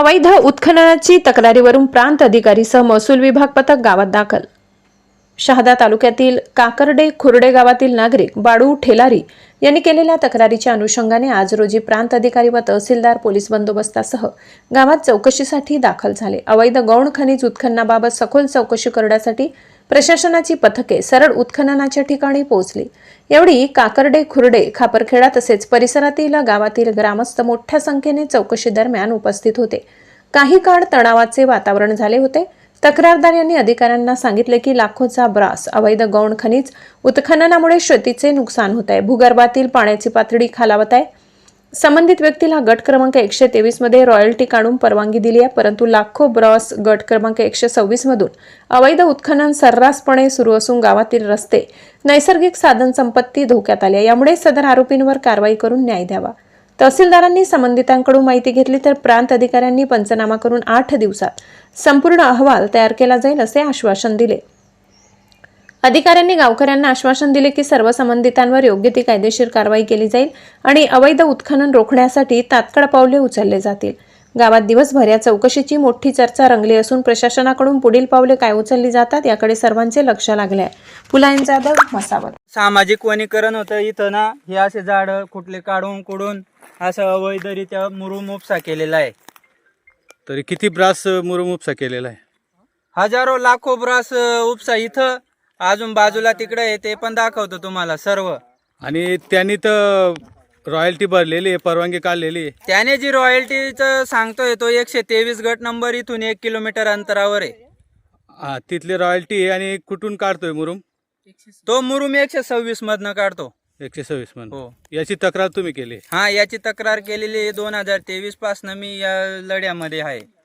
अवैध उत्खननाची तक्रारीवरून प्रांत अधिकारीसह महसूल विभाग पथक गावात दाखल शहादा तालुक्यातील काकर्डे खुर्डे गावातील नागरिक बाडू ठेलारी यांनी केलेल्या तक्रारीच्या अनुषंगाने आज रोजी प्रांत अधिकारी व तहसीलदार पोलीस बंदोबस्तासह गावात चौकशीसाठी दाखल झाले. अवैध गौण खनिज उत्खननाबाबत सखोल चौकशी करण्यासाठी प्रशासनाची पथके सरळ उत्खननाच्या ठिकाणी पोहोचली. यावेळी काकर्डे खुर्डे खापरखेडा तसेच परिसरातील गावातील ग्रामस्थ मोठ्या संख्येने चौकशी दरम्यान उपस्थित होते. काही काळ तणावाचे वातावरण झाले होते. तक्रारदार यांनी अधिकाऱ्यांना सांगितले की लाखोचा ब्रास अवैध गौण खनिज उत्खननामुळे शेतीचे नुकसान होत आहे. भूगर्भातील पाण्याची पातळी खालावत आहे. संबंधित व्यक्तीला गट क्रमांक एकशे तेवीसमध्ये रॉयल्टी काढून परवानगी दिली आहे परंतु लाखो ब्रॉस गट क्रमांक एकशे सव्वीस मधून अवैध उत्खनन सर्रासपणे सुरू असून गावातील रस्ते नैसर्गिक साधन संपत्ती धोक्यात आल्या यामुळे सदर आरोपींवर कारवाई करून न्याय द्यावा. तहसीलदारांनी संबंधितांकडून माहिती घेतली तर प्रांत अधिकाऱ्यांनी पंचनामा करून आठ दिवसात संपूर्ण अहवाल तयार केला जाईल असे आश्वासन दिले. अधिकाऱ्यांनी गावकऱ्यांना आश्वासन दिले की सर्व संबंधितांवर योग्य ती कायदेशीर कारवाई केली जाईल आणि अवैध उत्खनन रोखण्यासाठी तात्काळ पावले उचलले जातील. गावात दिवसभर या चौकशीची मोठी चर्चा रंगली असून प्रशासनाकडून पुढील पावले काय उचलली जातात याकडे सर्वांचे लक्ष लागले आहे. पुलायन जाधव मसावत. सामाजिक वनीकरण होतं इथं ना हे असे झाड कुठले काढून कुडून असं अवैधरित्या मुरुम उपसा केलेला आहे. तरी किती ब्रास मुरुम उपसा केलेला आहे? हजारो लाखो ब्रास उपसा इथं अजून बाजूला तिकडे आहे ते पण दाखवतो तुम्हाला सर्व. आणि त्यांनी तर रॉयल्टी भरलेली आहे परवानगी काढलेली आहे. त्याने जी रॉयल्टीचं सांगतोय तो एकशे तेवीस गट नंबर इथून एक किलोमीटर अंतरावर आहे. हा, तिथली रॉयल्टी आहे आणि कुठून काढतोय मुरुम? तो मुरुम एकशे सव्वीस मधनं काढतो. एकशे सव्वीस म्हणून. हो. याची तक्रार तुम्ही केली? हा याची तक्रार केलेली दोन हजार तेवीस पासनं मी या लढ्यामध्ये आहे.